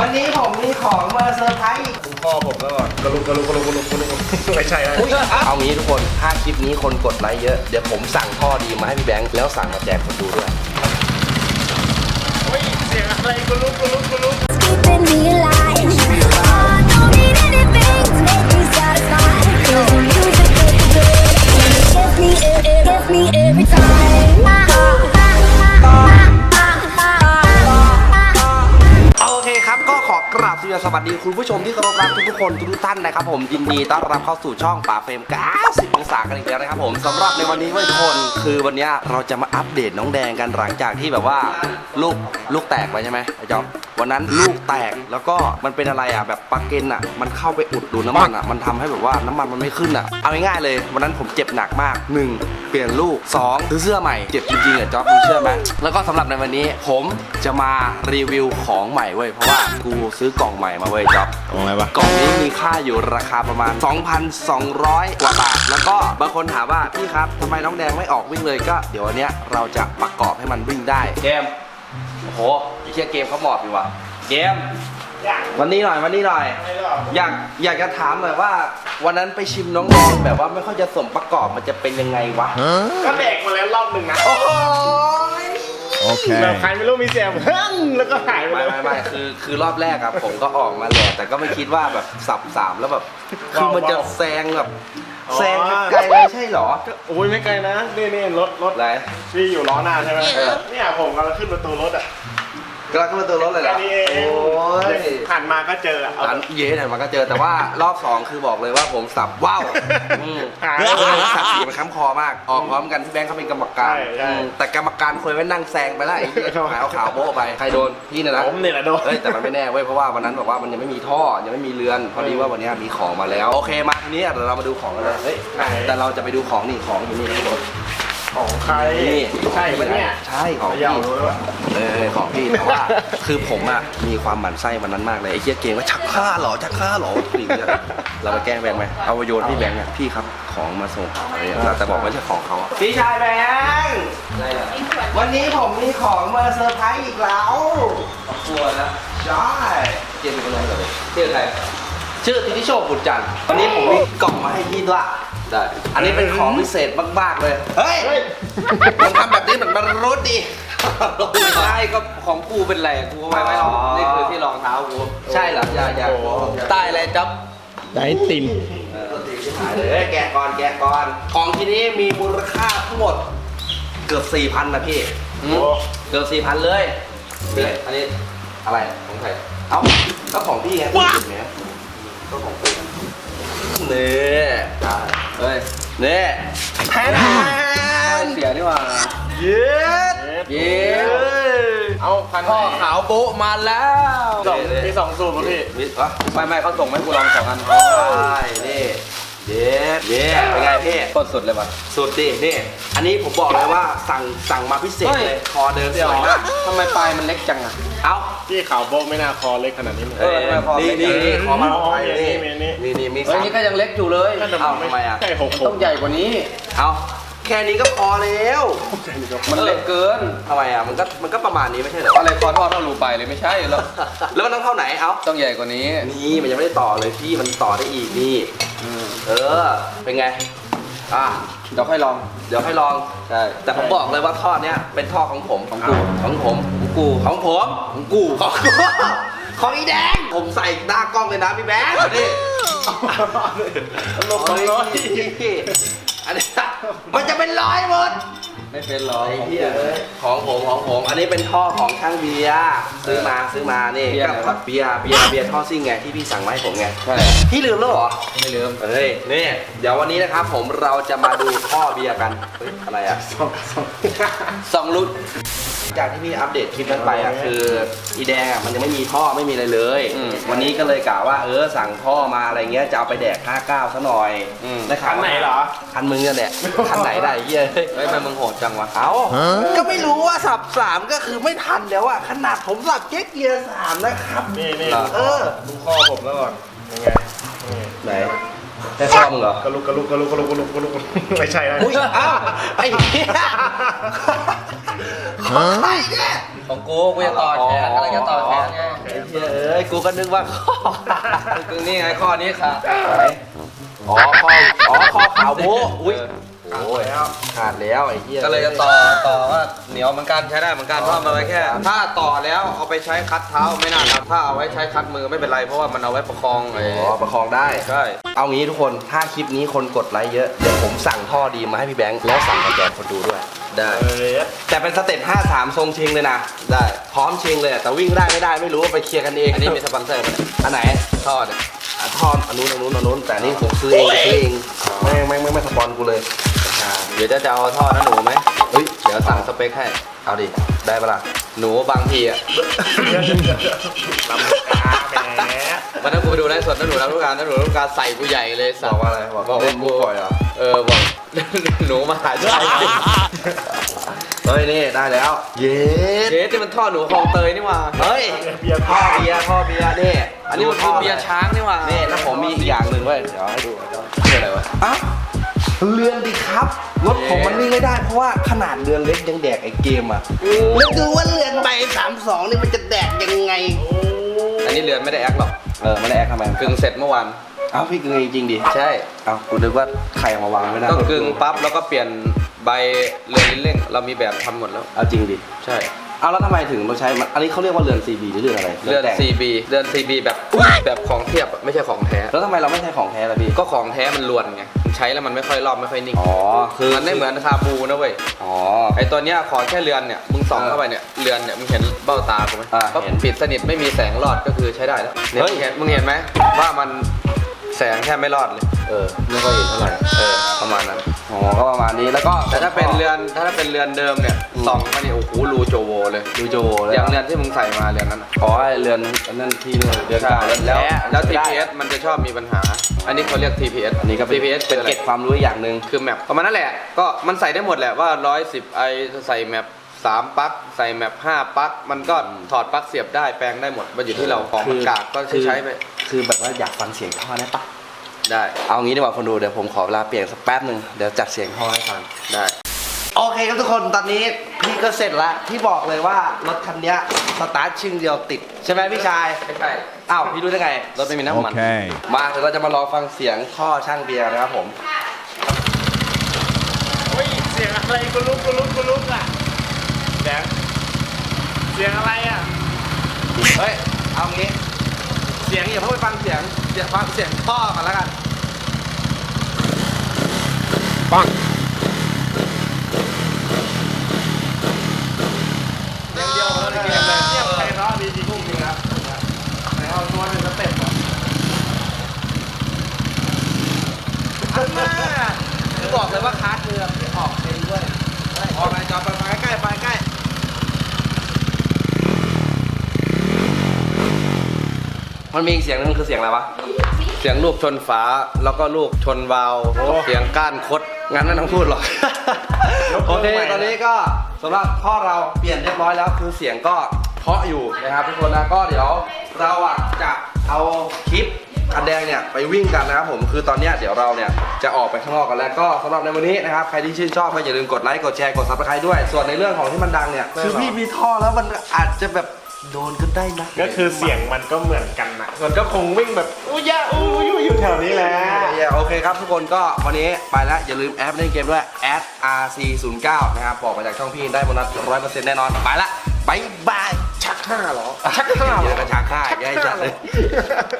วันนี้ผมมีของมาเซอร์ไพรส์อีกคุณพ่อผมแล้วก่อนกระลุกกระลุกกระลุกกระลุกกระลุกไม่ใช่นะอุ๊ยเอางี้ทุกคนถ้าคลิปนี้คนกดไลค์เยอะ เดี๋ยวผมสั่งท่อดีมาให้พี่แบงค์แล้วสั่งมาแจกคนดูด้วย เฮ้ยเสียงอะไรกระลุกกระลุกกระลุก สวัสดีคุณผู้ชมที่เคารพรักทุกๆคนทุกๆท่านนะครับผมยินดีต้อนรับเข้าสู่ช่องป่าเฟรม90องศากันอีกแล้วนะครับผมสำหรับในวันนี้เว้ยทุกคน คือวันเนี้ยเราจะมาอัปเดตน้องแดงกันหลังจากที่แบบว่าลูกลูกแตกไปใช่ไหมไอ้จอมวันนั้นลูกแตกแล้วก็มันเป็นอะไรอะแบบปลักเกนอะมันเข้าไปอุดดูน้ำมันอะมันทำให้แบบว่าน้ำมันมันไม่ขึ้นอะเอาง่ายๆเลย วันนั้นผมเจ็บหนักมากหนึ่ง เปลี่ยนลูกสองซื้อเสื้อใหม่เจ็บจริงๆอะจอมมึงเชื่อไหมแล้วก็สำหรับในวันนี้ผมจะมารีวิวของใหม่เว้ยเพราะว่ากูซื้อกล่องใหม่มาเว้ยจอมของอะไรวะ กล่องนี้มีค่าอยู่ราคาประมาณ 2,200 กว่าบาท แล้วก็บางคนถามว่า พี่ครับทำไมน้องแดงไม่ออกวิ่งเลยก็เดี๋ยววันเนี้ยเราจะประกอบให้มันวิ่งได้ เกม โอ้โหไอ้เชียเกมเขาหมอบอยู่ว่ะ เกม วันนี้หน่อยวันนี้หน่อย อยากอยากจะถามหน่อยว่า วันนั้นไปชิมน้องแดงแบบว่าไม่ค่อยจะสมประกอบมันจะเป็นยังไงวะก็แดกมาแล้วรอบหนึ่งนะโอ้โหแบบใครไม่รู้มีเสียงฮึ่งแล้วก็หายไปไม่เลยไม่ไม่คือคือรอบแรกอะผมก็ออกมาแหละแต่ก็ไม่คิดว่าแบบสับสามแล้วแบบคือมันจะแซงแบบแซงไกลเลยใช่เหรอก็โอ้ยไม่ไกลนะนี่นี่รถรถอะไรพี่อยู่ล้อหน้าใช่ไหมเออเนี่ยผมกำลังขึ้นประตูรถอะ กำลังขึ้นมาตัวรถเลยเหรแค่อนี้เองโอ้ยหันมาก็เจออะเอาอันเย้ไหนมันก็เจอแต่ว่ารอบสองคือบอกเลยว่าผมสับว้าวอืมหายสับสีมันค้ำคอมากออกพร้อมกันพี่แบงค์เขาเป็นกรรมการใช่ใช่อืมแต่กรรมการควรไม่นั่งแซงไปแล้วไอ้เหี้ยหายเอาขาวโบ๊ะไปใครโดนพี่เนี่ยนะ ผมเนี่ยแหละโดนเฮ้ยแต่มันไม่แน่เว้ยเพราะว่าวันนั้นบอกว่ามันยังไม่มีท่อยังไม่มีเรือนพอดีว่าวันนี้มีของมาแล้ว โอเคมาทีนี้เดี๋ยวเรามาดูของกันเลยเฮ้ยไหนแต่เราจะไปดูของนี่ของอยู่นี่ข้างบน ของใครนี่ใช่ปะเนี่ยใช่ของยาพี่วเลยว่ะเออของพี่แต่ว่า คือผมอะมีความหมั่นไส้วันนั้นมากเลยไอ้เหี้ยเกมว่าชักผ้าเหรอชักผ้าเหรอนี่เนี่ยเราไปแกล้งแบงค์ไหมเอาไปโยนพี่แบงค์เนี่ยพี่ครับของมาส่งอะไรอย่างเงี้ยแต่บอกไม่ใช่ของเขาอะพี่ชายแบงค์อะไรอะวันนี้ผมมีของมาเซอร์ไพรส์อีกแล้วกลัวนะใช่เกมเป็นคนอะไรเหรอชื่อใครชื่อทิติโชคบุตรจันทร์วันนี้ผมมีกล่องมาให้พี่ด้วย ได้ อันนี้เป็นของพิเศษมากๆเลย เฮ้ยเฮ้ยมึงทำแบบนี้เหมือนมันรู้ดิไม่ใช่ก็ของกูเป็นไรกูก็ไม่ไม่รองนี่คือที่รองเท้ากู ใช่เหรออย่าอย่าโอ้โหใต้อะไรจ๊อบไอติมเออหายเลยแกะก่อนแกะก่อน ของที่นี้มีมูลค่าทั้งหมด เกือบ4,000นะพี่โอ้เกือบ4,000เลยนี่อันนี้อะไรของใครเอ้าก็ของพี่ไงพี่ผิดไหมก็ของพี่ นี่เฮ้ยนี่แพนเสียนี่ว่าเย็ดเย็ดเอาพันพ่อขาวโบ๊ะมาแล้วสองมีสองสูบป่ะพี่มิดวะไม่ไม่เขาส่งให้กูลองสองอันใช่นี่ เย็ดเย็ดเป็นไงพี่ ต้นสุดเลยป่ะ สุดดินี่ อันนี้ผมบอกเลยว่าสั่งสั่งมาพิเศษเลยคอเดินสวยมากทำไมปลายมันเล็กจังอะ เอ้าพี่ขาวโบกไม่น่าคอเล็กขนาดนี้เลยเออทำไมคอนี่เล็กนี่จังนี่ขอมาอ๋อไปนี่มีนี่นี่นี่มีเฮ้ยสามนี่ก็ยังเล็กอยู่เลยนั่นน่ะเอ้าทำไมอะใช่หกหต้องใหญ่กว่านี้ เอาแค่นี้ก็พอแล้วมันเล็กเกิน ทำไมอะมันก็มันก็ประมาณนี้ไม่ใช่เหรออะไรคอทอดเท่ารูไปเลยไม่ใช่แล้วแล้วมันต้องเท่าไหนเอ้า ต้องใหญ่กว่านี้ นี่มันยังไม่ได้ต่อเลยพี่มันต่อได้อีกนี่อืม เออ เป็นไง อะ เดี๋ยวค่อยลอง เดี๋ยวให้ลอง ใช่ แต่ผมบอกเลยว่าท่อเนี้ยเป็นท่อของผม ของกู ของผม ของกู ของผม ของกู ของกู ของอีแดง ผมใส่หน้ากล้องเลยนะพี่แบงค์นี่ลบของน้อยอันนี้มันจะเป็นร้อยหมด ไม่เป็นหรอกไอ้เหี้ยเอ้ย ของผมของผม อันนี้เป็นท่อของช่างเบียร์ซื้อมาซื้อมานี่เบียร์อะไรก็วะ เบียร์เบียร์เบียร์ท่อซิ่งไงที่พี่สั่งมาให้ผมไง ใช่พี่ลืมแล้วเหรอ ไม่ลืม เฮ้ยนี่เดี๋ยววันนี้นะครับผมเราจะมาดูท่อเบียร์กันเฮ้ยอะไรอะ สองรุ่น จากที่พี่อัปเดตคลิปนั้นไปอะคืออีแดงอะมันยังไม่มีท่อไม่มีอะไรเลยอืมวันนี้ก็เลยกะว่าเออสั่งท่อมาอะไรเงี้ยจะเอาไปแดก 59ซะหน่อยอืมได้ข่าวคันไหนเหรอ คันมึงเนี่ยแหละคันไหนได้เฮียเฮ้ยทำไมมึงโหดจังวะเอาก็ไม่รู้ว่าสับสามก็คือไม่ทันแล้วอะขนาดผมสับเจ๊กเกียร์สามนะครับนี่นี่เออดูข้อผมแล้วก่อนยังไงนี่ไหนได้ท่อมึงเหรอกระลุกกระลุกกระลุกกระลุกกระลุกกระลุกไม่ใช่นะอุ้ยอ้าวไอ้เหี้ย ของใครเนี่ยขของกูกูจะต่อแขนอะไรจะต่อแขนไงไอ้เหี้ยเอ้ยกูก็นึกว่าข้อขาดคือนี่ไงข้อนี้ค่ะอ๋อข้ออ๋อข้อขาวโบ้อุ้ย โอ้ยขาดแล้วไอ้เหี้ยก็เลยจะต่อต่อว่าเหนียวเหมือนกันใช้ได้เหมือนกันเพราะมันไว้แค่ ถ้าต่อแล้วเอาไปใช้คัดเท้าไม่น่าทำถ้าเอาไว้ใช้คัดมือไม่เป็นไรเพราะว่ามันเอาไว้ประคองไอ้อ๋อประคองได้ ใช่ เอางี้ทุกคนถ้าคลิปนี้คนกดไลค์เยอะ เดี๋ยวผมสั่งท่อดีมาให้พี่แบงค์แล้วสั่งกับแกคนดูด้วย ได้เออแต่เป็นสเต็ป53 ทรงเชงเลยนะ ได้ พร้อมเชงเลยแต่วิ่งได้ไม่ได้ไม่รู้ไปเคลียร์กันเองอันนี้มีสปอนเซอร์ไหมเนี่ยอันไหนทอดเนี่ย อะทอนอันนู้นอันนู้นอันนู้นแต่อันนี่ผมซื้อเองซื้อเองไม่ไม่ไม่ไม่สปอนกูเลย เดี๋ยวจะจะเอาทอดนะหนูไหมเฮ้ยเดี๋ยวสั่งสเปคให้ เอาดิ ได้ปะล่ะ หนูบางทีอะ ลำกาแหมวันนั้นกูไปดูไลฟ์สดนะหนูรับรู้การนะหนูรับรู้การใส่กูใหญ่เลยบสัอกว่าอะไรบอกบอกเล่ว่านมุกูกปล่อยเหรอ เออบอก หนูมาหาชายเฮ้ยนี่ได้แล้ว เย็ดเจ๊ที่มันท่อหนูคลองเตยนี่หว่าเฮ้ยเบียร์พ่อเบียร์พ่อเบียร์นี่อันนี้มันคือเบียร์ช้างนี่หว่านี่แล้วผมมีอีกอย่างหนึ่งเว้ยเดี๋ยวให้ดูคืออะไรวะอ้าว เรือนดิครับ รถผมมันวิ่งไม่ได้เพราะว่าขนาดเรือนเล็กยังแดกไอ้เกมอะแล้วดูว่าเรือนใบสามสองนี่มันจะแดกยังไง อันนี้เรือนไม่ได้แอคหรอก เออมันแดกทำไมกึ่งเสร็จเมื่อวานเอ้าพี่กึ่งจริงๆดิ ใช่ เอ้ากูนึกว่าใครเอามาวางไม่ได้ก็กึ่งปั๊บแล้วก็เปลี่ยนใบเรือนลิ้นเร่ง เรามีแบบทำหมดแล้ว เอาจริงดิ ใช่ เอาแล้วทำไมถึงเราใช้มันอันนี้เขาเรียกว่าเรือน CB หรือเรือนอะไรเรือน แต่ง CB เรือน CB แบบแบบของเทียบอะไม่ใช่ของแท้ แล้วทำไมเราไม่ใช้ของแท้ล่ะพี่ก็ของแท้มันลวนไงมันใช้แล้วมันไม่ค่อยรอบไม่ค่อยนิ่ง อ๋อคือมันไม่เหมือนคาบูนะเว้ย อ๋อ ไอตัวเนี้ยขอแค่เรือนเนี่ย มึงส่องเออเข้าไปเนี่ย เรือนเนี่ย มึงเห็นเบ้าตากูไหมอ่าก็เห็นปิดสนิทไม่มีแสงรอดก็คือใช้ได้แล้วเนี่ยเฮ้มึย งเห็นมึงเห็นไหมว่ามันแสงแค่ไม่รอดเลย เออไม่ค่อยเห็นเท่าไหร่เออ ประมาณนั้น อ๋อก็ประมาณนี้แล้วก็แต่ถ้าเป็นเรือนถ้าเป็นเรือนเดิมเนี่ยอืม ส่องมาเนี่ยโอ้โหรูโจโวเลย ดูโจเลยอย่างเรือนที่มึงใส่มาเรือนนั้นอะอ๋อไอ้เรือนอันนั้นที่นู่นเรือนใช่เก่าเรือนแล้วท้แล้วได้ TPS มันจะชอบมีปัญหา อันนี้เขาเรียก TPS อันนี้ก็เป็น TPS เป็นคืออะไรเก็บความรู้อย่างหนึ่ง คือแมปประมาณนั้นแหละ ก็มันใส่ได้หมดแหละว่า 110ไอใส่แมป3ปลั๊กใส่แมป5ปลั๊กมันก็ถอดปลั๊กเสียบได้แปลงได้หมดมันอยู่ที่เราของมันกากก็ใช้ใช้ไปคือแบบว่าอยากฟังเสียงท่อได้ปะได้ เอางี้ดีกว่าคนดูเดี๋ยวผมขอเวลาเปลี่ยนสักแป๊บหนึ่งเดี๋ยวจัดเสียงท่อให้ฟังได้ โอเคครับทุกคนตอนนี้พี่ก็เสร็จแล้วพี่บอกเลยว่ารถคันเนี้ยสตาร์ทชึ่งเดียวติด ใช่ไหมพี่ชายไม่ใช่อ้าวพี่รู้ได้ไงรถไม่มีน้ำมัน Okay. มาเดี๋ยวเราจะมาลองฟังเสียงท่อช่างเบียร์นะครับผมโอ้ยเสียงอะไรกูลุกกูลุกกูลุกอะแดงเสียงอะไรอะ เฮ้ยเอางี้เสียงอย่าเพิ่งไปฟังเสียงอย่าฟังเสียงท่อกันแล้วกันเดียวเดียวเลยเกมเลยเทียบใครเนาะดีจริงจริงครับไหนเอาตัวหนึ่งสเต็ปก่อนอันน่า คือบอกเลยว่าคาร์ดเรือออกเองด้วยออกไปจอดไปไปใกล้ไปใกล้ มันมีอีกเสียงนึงคือเสียงอะไรวะ เสียงลูกชนฝาแล้วก็ลูกชนวาล์วเสียงก้านคด งั้นไม่ต้องพูดหรอก โอเค ตอนนี้ก็สำหรับท่อเราเปลี่ยนเรียบร้อยแล้ว คือเสียงก็เพราะอยู่นะครับทุกคนนะ ก็เดี๋ยวเราอะจะเอาคลิปคันแดงเนี่ยไปวิ่งกันนะครับผมคือตอนเนี้ยเดี๋ยวเราเนี่ยจะออกไปข้างนอกกันแล้วก็สำหรับในวันนี้นะครับใครที่ชื่นชอบก็อย่าลืมกดไลค์กดแชร์กดซับสไครต์ด้วย ส่วนในเรื่องของที่มันดังเนี่ยคือพี่มีท่อแล้วมันอาจจะแบบ โดนกันได้นะก็คือเสียงมันก็เหมือนกันนะมันก็คงวิ่งแบบอู้ยะอู้ยอยู่แถวนี้แหละโอเคครับทุกคนก็วันนี้ไปแล้วอย่าลืมแอปเล่นเกมด้วย @rc09 นะครับบอกมาจากช่องพี่ได้โบนัส100%แน่นอนไปละบายบายชักห้าเหรอชักห้าเดี๋ยวก็ชักห้าอย่าให้จัดเลย